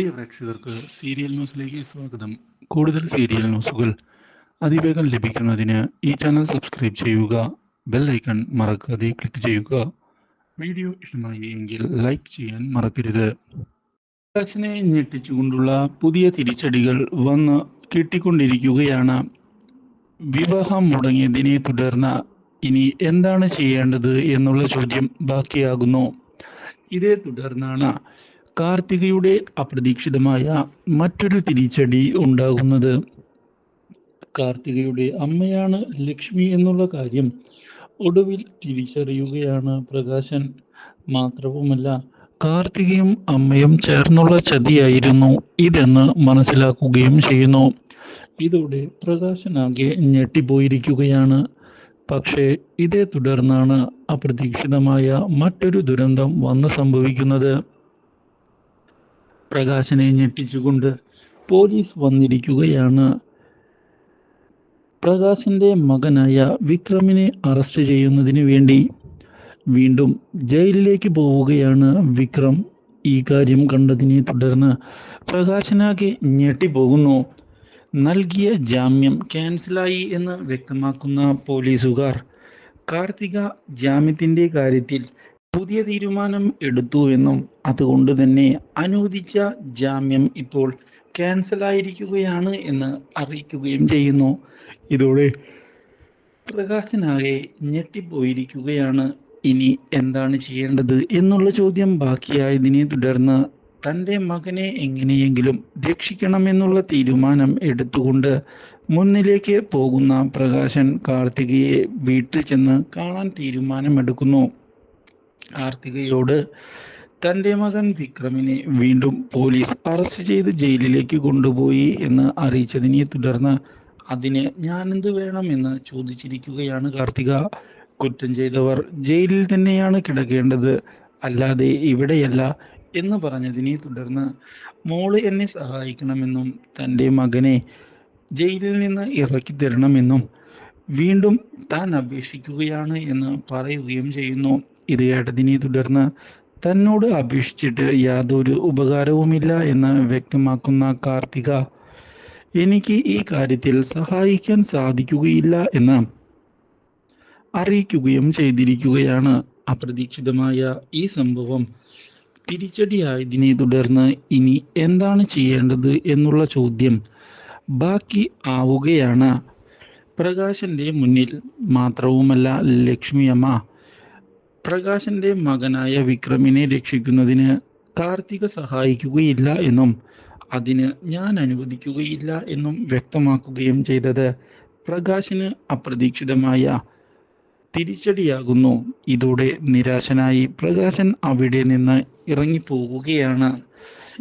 പ്രിയ പ്രേക്ഷകർക്ക് സീരിയൽ ന്യൂസിലേക്ക് സ്വാഗതം. കൂടുതൽ സീരിയൽ ന്യൂസുകൾ അതിവേഗം ലഭിക്കുന്നതിന് ഈ ചാനൽ സബ്സ്ക്രൈബ് ചെയ്യുക ബെൽ ഐക്കൺ മറക്കാതെ ക്ലിക്ക് ചെയ്യുക. വീഡിയോ ഇഷ്ടമായി എങ്കിൽ ലൈക്ക് ചെയ്യാൻ മറക്കരുത്. പ്രകാശിനെ ഞെട്ടിച്ചുകൊണ്ടുള്ള പുതിയ തിരിച്ചടികൾ വന്ന് കിട്ടിക്കൊണ്ടിരിക്കുകയാണ്. വിവാഹം മുടങ്ങിയതിനെ തുടർന്ന് ഇനി എന്താണ് ചെയ്യേണ്ടത് എന്നുള്ള ചോദ്യം ബാക്കിയാകുന്നു. ഇതേ തുടർന്നാണ് കാർത്തികയുടെ അപ്രതീക്ഷിതമായ മറ്റൊരു തിരിച്ചടി ഉണ്ടാകുന്നത്. കാർത്തികയുടെ അമ്മയാണ് ലക്ഷ്മി എന്നുള്ള കാര്യം ഒടുവിൽ തിരിച്ചറിയുകയാണ് പ്രകാശൻ. മാത്രവുമല്ല കാർത്തികയും അമ്മയും ചേർന്നുള്ള ചതിയായിരുന്നു ഇതെന്ന് മനസ്സിലാക്കുകയും ചെയ്യുന്നു. ഇതോടെ പ്രകാശനാകെ ഞെട്ടിപ്പോയിരിക്കുകയാണ്. പക്ഷേ ഇതേ തുടർന്നാണ് അപ്രതീക്ഷിതമായ മറ്റൊരു ദുരന്തം വന്നു സംഭവിക്കുന്നത്. പ്രകാശനെ ഞെട്ടിച്ചുകൊണ്ട് പോലീസ് വന്നിരിക്കുകയാണ്. പ്രകാശിന്റെ മകനായ വിക്രമിനെ അറസ്റ്റ് ചെയ്യുന്നതിന് വേണ്ടി വീണ്ടും ജയിലിലേക്ക് പോവുകയാണ് വിക്രം. ഈ കാര്യം കണ്ടതിനെ തുടർന്ന് പ്രകാശനാകെ ഞെട്ടിപ്പോകുന്നു. നൽകിയ ജാമ്യം ക്യാൻസലായി എന്ന് വ്യക്തമാക്കുന്ന പോലീസുകാർ കാർത്തിക ജാമ്യത്തിന്റെ കാര്യത്തിൽ പുതിയ തീരുമാനം എടുത്തു എന്നും അതുകൊണ്ട് തന്നെ അനുവദിച്ച ജാമ്യം ഇപ്പോൾ ക്യാൻസൽ ആയിരിക്കുകയാണ് എന്ന് അറിയിക്കുകയും ചെയ്യുന്നു. ഇതോടെ പ്രകാശനാകെ ഞെട്ടിപ്പോയിരിക്കുകയാണ്. ഇനി എന്താണ് ചെയ്യേണ്ടത് എന്നുള്ള ചോദ്യം ബാക്കിയായതിനെ തുടർന്ന് തന്റെ മകനെ എങ്ങനെയെങ്കിലും രക്ഷിക്കണമെന്നുള്ള തീരുമാനം എടുത്തുകൊണ്ട് മുന്നിലേക്ക് പോകുന്ന പ്രകാശൻ കാർത്തികയെ വീട്ടിൽ ചെന്ന് കാണാൻ തീരുമാനമെടുക്കുന്നു. കാർത്തികയോട് തന്റെ മകൻ വിക്രമിനെ വീണ്ടും പോലീസ് അറസ്റ്റ് ചെയ്ത് ജയിലിലേക്ക് കൊണ്ടുപോയി എന്ന് അറിയിച്ചതിനെ തുടർന്ന് അതിന് ഞാനെന്ത് എന്ന് ചോദിച്ചിരിക്കുകയാണ് കാർത്തിക. കുറ്റം ചെയ്തവർ ജയിലിൽ തന്നെയാണ് കിടക്കേണ്ടത് അല്ലാതെ ഇവിടെയല്ല എന്ന് പറഞ്ഞതിനെ തുടർന്ന് മോൾ എന്നെ സഹായിക്കണമെന്നും തന്റെ മകനെ ജയിലിൽ നിന്ന് ഇറക്കി തരണമെന്നും വീണ്ടും താൻ അപേക്ഷിക്കുകയാണ് എന്ന് പറയുകയും ചെയ്യുന്നു. ഇത് കേട്ടതിനെ തുടർന്ന് തന്നോട് അപേക്ഷിച്ചിട്ട് യാതൊരു ഉപകാരവുമില്ല എന്ന് വ്യക്തമാക്കുന്ന കാർത്തിക എനിക്ക് ഈ കാര്യത്തിൽ സഹായിക്കാൻ സാധിക്കുകയില്ല എന്ന് അറിയിക്കുകയും ചെയ്തിരിക്കുകയാണ്. അപ്രതീക്ഷിതമായ ഈ സംഭവം തിരിച്ചടിയായതിനെ തുടർന്ന് ഇനി എന്താണ് ചെയ്യേണ്ടത് എന്നുള്ള ചോദ്യം ബാക്കി ആവുകയാണ്. പ്രകാശന്റെ മുന്നിൽ മാത്രവുമല്ല ലക്ഷ്മിയമ്മ പ്രകാശന്റെ മകനായ വിക്രമിനെ രക്ഷിക്കുന്നതിന് കാർത്തിക സഹായിക്കുകയില്ല എന്നും അതിന് ഞാൻ അനുവദിക്കുകയില്ല എന്നും വ്യക്തമാക്കുകയും ചെയ്തത് പ്രകാശിന് അപ്രതീക്ഷിതമായ തിരിച്ചടിയാകുന്നു. ഇതോടെ നിരാശനായി പ്രകാശൻ അവിടെ നിന്ന് ഇറങ്ങിപ്പോവുകയാണ്.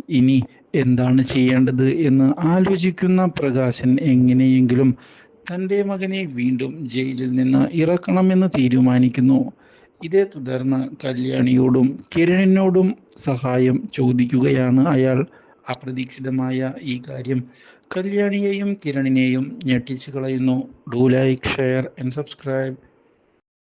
ഇനി എന്താണ് ചെയ്യേണ്ടത് എന്ന് ആലോചിക്കുന്ന പ്രകാശൻ എങ്ങനെയെങ്കിലും തന്റെ മകനെ വീണ്ടും ജയിലിൽ നിന്ന് ഇറക്കണമെന്ന് തീരുമാനിക്കുന്നു. ഇതേ തുടർന്ന് കല്യാണിയോടും കിരണിനോടും സഹായം ചോദിക്കുകയാണ് അയാൾ. അപ്രതീക്ഷിതമായ ഈ കാര്യം കല്യാണിയെയും കിരണിനെയും ഞെട്ടിച്ചു കളയുന്നു. Do like share and subscribe